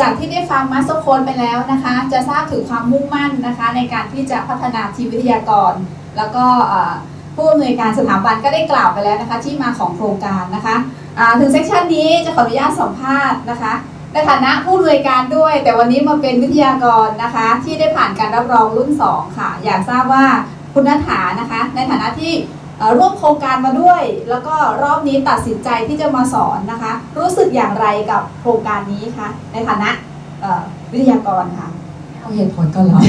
จากที่ได้ฟังมาสเตอร์โคนไปแล้วนะคะ จะทราบถึงความมุ่งมั่นนะคะ ในการที่จะพัฒนาทีมวิทยากร แล้วก็ผู้อำนวยการสถาบันก็ได้กล่าวไปแล้วนะคะ ที่มาของโครงการนะคะถึงเซสชันนี้จะขออนุญาตสัมภาษณ์นะคะในฐานะผู้อำนวยการด้วย แต่วันนี้มาเป็นวิทยากรนะคะ ที่ได้ผ่านการรับรองรุ่น 2 ค่ะ อยากทราบว่าคุณนัฐานะคะ ในฐานะที่ ร่วมโครงการมาด้วย แล้วก็รอบนี้ตัดสินใจที่จะมาสอนนะคะ รู้สึกอย่างไรกับโครงการนี้คะในฐานะเอ่อวิทยากรค่ะเอาเหตุผลก่อนเหรอ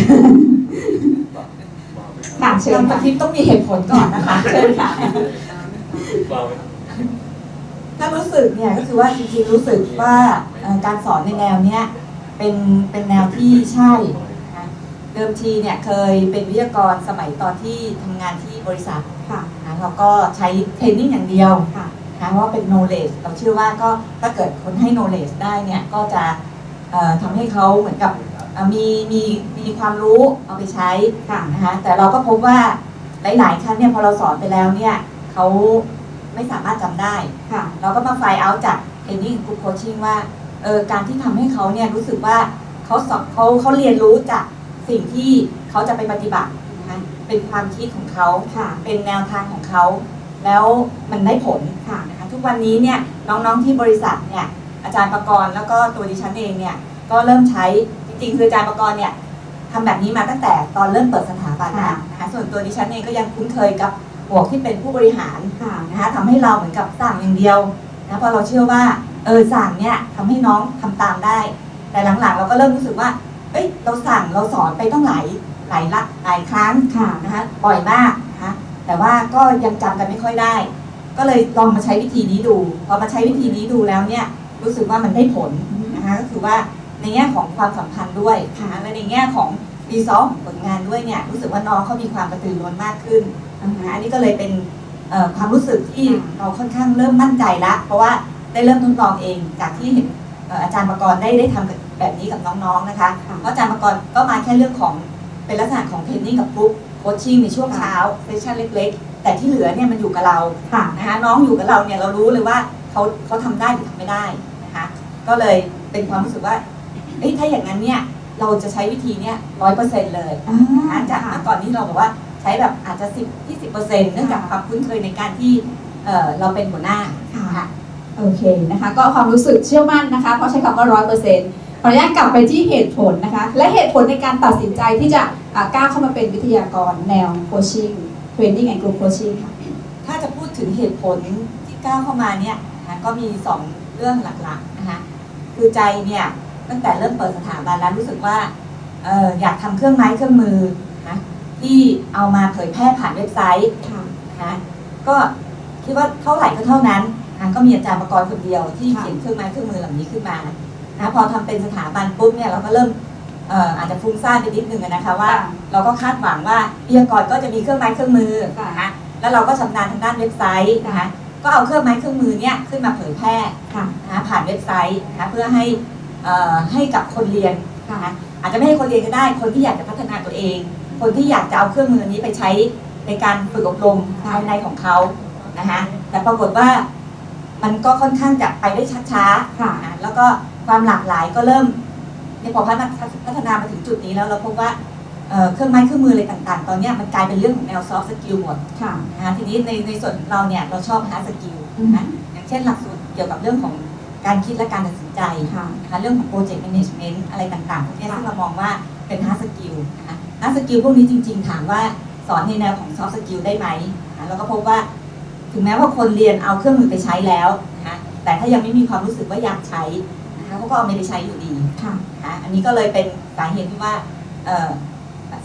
ค่ะเชิญการปค่ะฏิบัติต้องมีเหตุผลก่อนนะคะ เชิญค่ะถ้ารู้สึกเนี่ยก็คือว่าจริงๆรู้สึกว่าเอ่อการสอนในแนวเนี้ยเป็นเป็นแนวที่ใช่นะคะ เดิมทีเนี่ยเคยเป็นวิทยากรสมัยตอนที่ทำงานที่บริษัทค่ะ นะคะเราก็ใช้เทรนนิ่งอย่างเดียวค่ะนะคะเพราะว่าเป็น knowledge เราเชื่อว่าก็ถ้าเกิดคนให้ knowledge ได้เนี่ยก็จะเอ่อทำให้เขาเหมือนกับเอ่อมีมีมีความรู้เอาไปใช้ ค่ะ นะคะแต่เราก็พบว่าหลาย ๆ ครั้งเนี่ยพอเราสอนไปแล้วเนี่ยเขาไม่สามารถจำได้ ค่ะ เราก็มาไฟล์เอาจากเทรนนิ่งกรุ๊ปโคชชิ่งว่าเออการที่ทำให้เขาเนี่ยรู้สึกว่าเขาสอบเขาเขาเรียนรู้จาก สิ่งที่เขาจะไปปฏิบัตินะคะเป็นความคิดของเขาค่ะเป็นแนวทางของเขา แล้วมันได้ผลค่ะนะคะทุกวันนี้เนี่ยน้องๆที่บริษัทเนี่ยอาจารย์ประกรณ์แล้วก็ตัวดิฉันเองเนี่ยก็เริ่มใช้จริงๆคืออาจารย์ประกรณ์เนี่ยทำแบบนี้มาตั้งแต่ตอนเริ่มเปิดสถาบันแล้วนะคะส่วนตัวดิฉันเองก็ยังคุ้นเคยกับหมวกที่เป็นผู้บริหารค่ะนะคะทำให้เราเหมือนกับสั่งอย่างเดียวนะเพราะเราเชื่อว่าเออสั่งเนี่ยทำให้น้องทำตามได้ แต่หลังๆ เราก็เริ่มรู้สึกว่า เอ้ยเราสั่งเราสอนไปต้องหลายหลายละหลายครั้งค่ะนะคะบ่อยมากนะคะแต่ว่าก็ยังจำกันไม่ค่อยได้ ก็เลยลองมาใช้วิธีนี้ดูพอมาใช้วิธีนี้ดูแล้วเนี่ยรู้สึกว่ามันได้ผลนะคะก็คือว่าในแง่ของความสัมพันธ์ด้วยนะคะและในแง่ของรีซอสผลงานด้วยเนี่ยรู้สึกว่าน้องเขามีความกระตือรือร้นมากขึ้นนะคะอันนี้ก็เลยเป็นเอ่อความรู้สึกที่เราค่อนข้างเริ่มมั่นใจละเพราะว่าได้เริ่มทดลองเองจากที่เห็นเอ่ออาจารย์ประกรณ์ได้ได้ทำกับ แบบนี้กับน้องๆนะคะค่ะเพราะอาจารย์ประกรณ์ก็มาแค่เรื่องของเป็นลักษณะของเทรนนิ่งกับกรุ๊ปโคชชิ่งในช่วงเช้าเซสชั่นเล็กๆ แต่ที่เหลือเนี่ยมันอยู่กับเราค่ะนะคะน้องอยู่กับเราเนี่ยเรารู้เลยว่าเขาเขาทำได้หรือทำไม่ได้นะคะก็เลยเป็นความรู้สึกว่าเอ้ยถ้าอย่างนั้นเนี่ยเราจะใช้วิธีเนี่ยร้อยเปอร์เซ็นต์เลยอ่านะคะจากเมื่อก่อนนี้เราบอกว่าใช้แบบอาจจะสิบยี่สิบเปอร์เซ็นต์เนื่องจากความคุ้นเคยในการที่เอ่อเราเป็นหัวหน้าค่ะโอเคนะคะ ก็ความรู้สึกเชื่อมั่นนะคะ เพราะใช้คำว่าร้อยเปอร์เซ็นต์ ขออนุญาตกลับไปที่เหตุผลนะคะ และเหตุผลในการตัดสินใจที่จะก้าวเข้ามาเป็นวิทยากรแนวโคชชิ่งเทรนนิ่งแอนด์กรุ๊ปโคชชิ่งค่ะ ถ้าจะพูดถึงเหตุผลที่ก้าวเข้ามาเนี่ยนะคะก็มีสองเรื่องหลักๆนะคะคือใจเนี่ยตั้งแต่เริ่มเปิดสถาบันแล้วรู้สึกว่าอออยากทำเครื่องไม้เครื่องมือนะที่เอามาเผยแพร่ผ่านเว็บไซต์ะนะคะก็คิดว่าเท่าไหร่ก็เท่านั้นนะก็มีอาจารย์ประกรณ์คนเดียวที่เขียนเครื่องไม้เครื่องมือเหล่านี้ขึ้นมา นะพอทำเป็นสถาบันปุ๊บเนี่ยเราก็เริ่มเอ่ออาจจะฟุ้งซ่านไปนิดนึงอะนะคะว่าเราก็คาดหวังว่าวิทยากรก็จะมีเครื่องไม้เครื่องมือค่ะนะคะแล้วเราก็ชำนาญทางด้านเว็บไซต์นะคะก็เอาเครื่องไม้เครื่องมือเนี่ยขึ้นมาเผยแพร่ค่ะนะคะผ่านเว็บไซต์นะคะเพื่อให้เอ่อให้กับคนเรียนค่ะนะคะอาจจะไม่ให้คนเรียนก็ได้ คนที่อยากจะพัฒนาตัวเอง คนที่อยากจะเอาเครื่องมือนี้ไปใช้ในการฝึกอบรมค่ะภายในของเขานะคะแต่ปรากฏว่า มันก็ค่อนข้างจะไปได้ช้าๆค่ะนะแล้วก็ความหลากหลายก็เริ่มเนี่ยพอพัฒนาพัฒนามาถึงจุดนี้แล้วเราพบว่าเอ่อเครื่องไม้เครื่องมืออะไรต่างๆ ตอนเนี้ยมันกลายเป็นเรื่องของแนวซอฟต์สกิลหมดค่ะนะคะทีนี้ในในส่วนของเราเนี่ยเราชอบ hard skill อืมนะอย่างเช่นหลักสูตรเกี่ยวกับเรื่องของการคิดและการตัดสินใจค่ะนะคะเรื่องของ project management อะไรต่างๆพวกเนี้ยค่ะซึ่งเรามองว่าเป็น hard skill นะคะ hard skill พวกนี้จริง ๆ ถามว่าสอนในแนวของ soft skill ได้ไหมนะคะเราก็พบว่า ถึงแม้ว่าคนเรียนเอาเครื่องมือไปใช้แล้วนะคะแต่ถ้ายังไม่มีความรู้สึกว่าอยากใช้นะคะเขาก็เอาไม่ไปใช้อยู่ดีค่ะนะคะอันนี้ก็เลยเป็นสาเหตุที่ว่าเอ่อ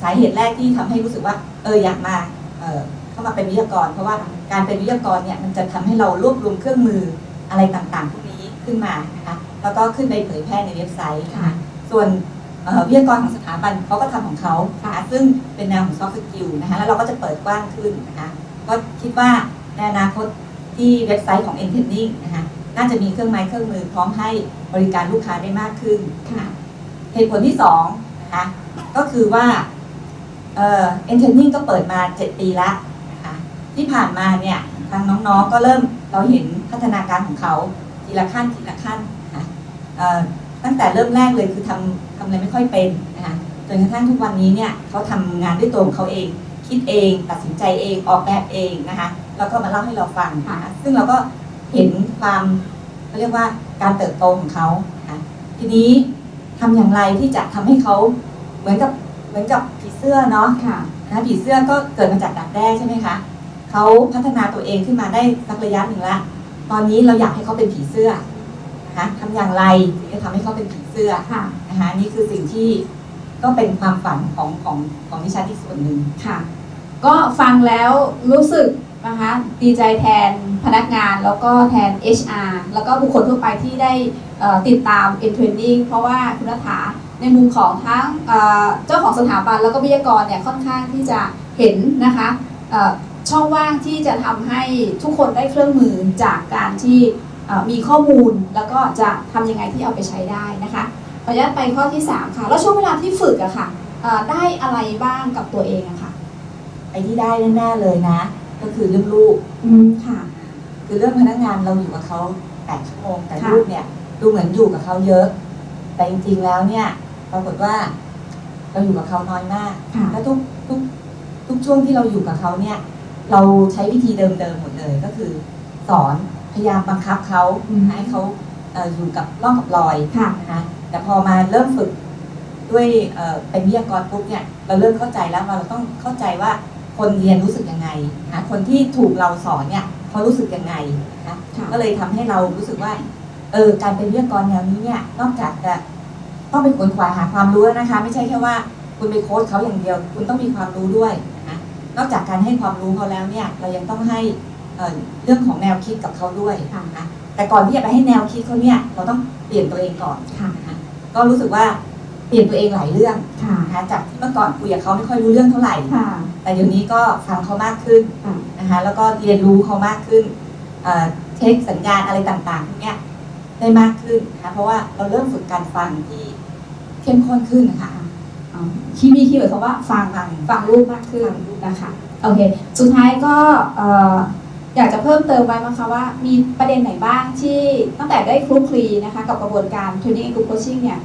สาเหตุแรกที่ทำให้รู้สึกว่าเอออยากมาเอ่อเข้ามาเป็นวิทยากร เพราะว่าการเป็นวิทยากรเนี่ยมันจะทำให้เรารวบรวมเครื่องมืออะไรต่างๆพวกนี้ขึ้นมานะคะแล้วก็ขึ้นไปเผยแพร่ในเว็บไซต์นะคะส่วนเอ่อวิทยากรของสถาบันเขาก็ทำของเขานะคะซึ่งเป็นแนวของ soft skill นะคะแล้วเราก็จะเปิดกว้างขึ้นนะคะก็คิดว่า ในอนาคตที่เว็บไซต์ของ e n t e n d i n g นะคะน่าจะมีเครื่องไม้เครื่องมือพร้อมให้บริการลูกค้าได้มากขึ้นค่ะเหตุผลที่สองนะคะก็คือว่าเอ่อเอนเทนนิ่งก็เปิดมา 7 ปีแล้วนะคะที่ผ่านมาเนี่ยทางน้องๆก็เริ่มเราเห็นพัฒนาการของเขาทีละขั้นทีละขั้นนะคะเอ่อตั้งแต่เริ่มแรกเลยคือทำทำอะไรไม่ค่อยเป็นนะคะจนกระทั่งทุกวันนี้เนี่ยเขาทำงานด้วยตัวของเขาเอง คิดเอง ตัดสินใจเองออกแบบเองนะคะ แล้วก็มาเล่าให้เราฟังนะคะซึ่งเราก็เห็นความเขาเรียกว่าการเติบโตของเขานะคะทีนี้ทำอย่างไรที่จะทำให้เขาเหมือนกับเหมือนกับผีเสื้อเนาะค่ะนะคะผีเสื้อก็เกิดมาจากดักแด้ใช่ไหมคะเขาพัฒนาตัวเองขึ้นมาได้สักระยะหนึ่งละตอนนี้เราอยากให้เขาเป็นผีเสื้อนะคะทำอย่างไรถึงจะทำให้เขาเป็นผีเสื้อค่ะนะคะนี่คือสิ่งที่ก็เป็นความฝันของของของดิฉันอีกส่วนหนึ่งค่ะ ก็ฟังแล้วรู้สึก นะคะดีใจแทนพนักงานแล้วก็แทน HR แล้วก็บุคคลทั่วไปที่ได้ติดตาม in training เพราะว่าคุณรัฐาในมุมของทั้งเจ้าของสถาบันแล้วก็วิทยากรเนี่ยค่อนข้างที่จะเห็นนะคะช่องว่างที่จะทำให้ทุกคนได้เครื่องมือจากการที่มีข้อมูลแล้วก็จะทำยังไงที่เอาไปใช้ได้นะคะขออนุญาตไปข้อที่ 3 ค่ะ แล้วช่วงเวลาที่ฝึกอะค่ะเอ่อได้อะไรบ้างกับตัวเองอะค่ะไอ้ที่ได้แน่ๆเลยนะ ก็คือเรื่องลูก อืมค่ะ คือเรื่องพนักงานเราอยู่กับเขาแปดชั่วโมงแต่ค่ะลูกเนี่ย ดูเหมือนอยู่กับเขาเยอะ แต่จริงๆแล้วเนี่ย ปรากฏว่า เราอยู่กับเขาน้อยมากค่ะ แล้วทุกทุกทุกช่วงที่เราอยู่กับเขาเนี่ย เราใช้วิธีเดิมๆหมดเลยก็คือ สอนพยายามบังคับเขาอืม ให้เขาเอ่ออยู่กับร่องกับรอย ค่ะ นะคะแต่พอมาเริ่มฝึกด้วยเอ่อเป็นวิทยากรปุ๊บเนี่ยเราเริ่มเข้าใจแล้วว่าเราต้องเข้าใจว่า คนเรียนรู้สึกยังไงนะคนที่ถูกเราสอนเนี่ยเขารู้สึกยังไงนะค่ะก็เลยทำให้เรารู้สึกว่าเออการเป็นวิทยากรแนวนี้เนี่ยนอกจากจะต้องเป็นคนขวายหาความรู้แล้วนะคะ ไม่ใช่แค่ว่าคุณไปโค้ชเขาอย่างเดียว คุณต้องมีความรู้ด้วยนะคะนอกจากการให้ความรู้เขาแล้วเนี่ยเรายังต้องให้เอ่อเรื่องของแนวคิดกับเขาด้วยค่ะนะแต่ก่อนที่จะไปให้แนวคิดเขาเนี่ยเราต้องเปลี่ยนตัวเองก่อนค่ะนะคะก็รู้สึกว่า เปลี่ยนตัวเองหลายเรื่องค่ะนะคะจากที่เมื่อก่อนคุยกับเขาไม่ค่อยรู้เรื่องเท่าไหร่ค่ะแต่เดี๋ยวนี้ก็ฟังเขามากขึ้นค่ะนะคะแล้วก็เรียนรู้เขามากขึ้นเอ่อเช็คสัญญาณอะไรต่างๆพวกเนี้ยได้มากขึ้นนะคะเพราะว่าเราเริ่มฝึกการฟังที่เข้มข้นขึ้นนะคะอ๋อคีย์มีคีย์เวิร์ดคำว่าฟังฟังฟังรูปมากขึ้นนะคะโอเค สุดท้ายก็เอ่ออยากจะเพิ่มเติมไว้มั้งคะว่ามีประเด็นไหนบ้างที่ตั้งแต่ได้คลุกคลีนะคะ กับกระบวนการ Training and Group Coaching เนี่ย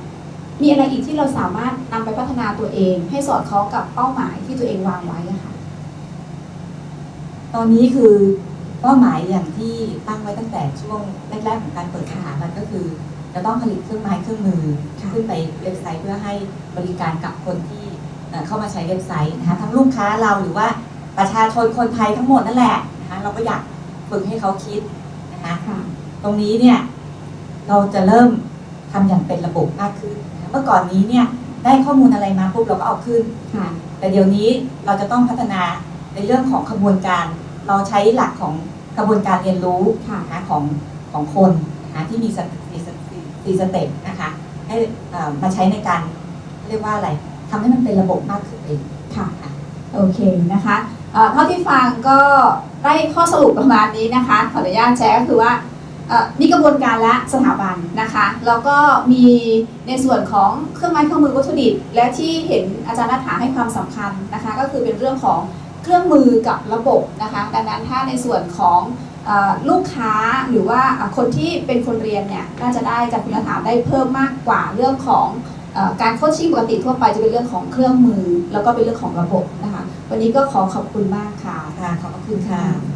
มีอะไรอีกที่เราสามารถนำไปพัฒนาตัวเอง ให้สอดคล้องกับเป้าหมายที่ตัวเองวางไว้อะค่ะ ตอนนี้คือเป้าหมายอย่างที่ตั้งไว้ตั้งแต่ช่วงแรกๆของการเปิดสถาบันก็คือ จะต้องผลิตเครื่องไม้เครื่องมือค่ะขึ้นไปเว็บไซต์เพื่อให้บริการกับคนที่เอ่อเข้ามาใช้เว็บไซต์นะคะทั้งลูกค้าเราหรือว่าประชาชนคนไทยทั้งหมดนั่นแหละนะคะเราก็อยากฝึกให้เขาคิดนะคะค่ะตรงนี้เนี่ยเราจะเริ่มทำอย่างเป็นระบบมากขึ้นนะคะ เมื่อก่อนนี้เนี่ยได้ข้อมูลอะไรมาปุ๊บเราก็เอาขึ้น ค่ะ แต่เดี๋ยวนี้เราจะต้องพัฒนาในเรื่องของขบวนการ เราใช้หลักของกระบวนการเรียนรู้ค่ะนะคะของของคนนะคะที่มีสเตสี่สเต็ปสี่สเต็ปนะคะให้เอ่อมาใช้ในการเรียกว่าอะไรทำให้มันเป็นระบบมากขึ้นเองค่ะ ค่ะ โอเคนะคะเอ่อเท่าที่ฟังก็ได้ข้อสรุปประมาณนี้นะคะ ขออนุญาตแชร์ก็คือว่าเอ่อ มีกระบวนการและสถาบันนะคะแล้วก็มีในส่วนของเครื่องไม้เครื่องมือวัตถุดิบ และที่เห็นอาจารย์นัฐาให้ความสำคัญนะคะ ก็คือเป็นเรื่องของเครื่องมือกับระบบนะคะ ดังนั้นถ้าในส่วนของลูกค้าหรือว่าคนที่เป็นคนเรียนเนี่ยน่าจะได้จากคุณนัฐาได้เพิ่มมากกว่าเรื่องของอการโคชชิ่งปกติทั่วไปจะเป็นเรื่องของเครื่องมือ แล้วก็เป็นเรื่องของระบบนะคะ วันนี้ก็ขอขอบคุณมากค่ะค่ะขอบคุณค่ะ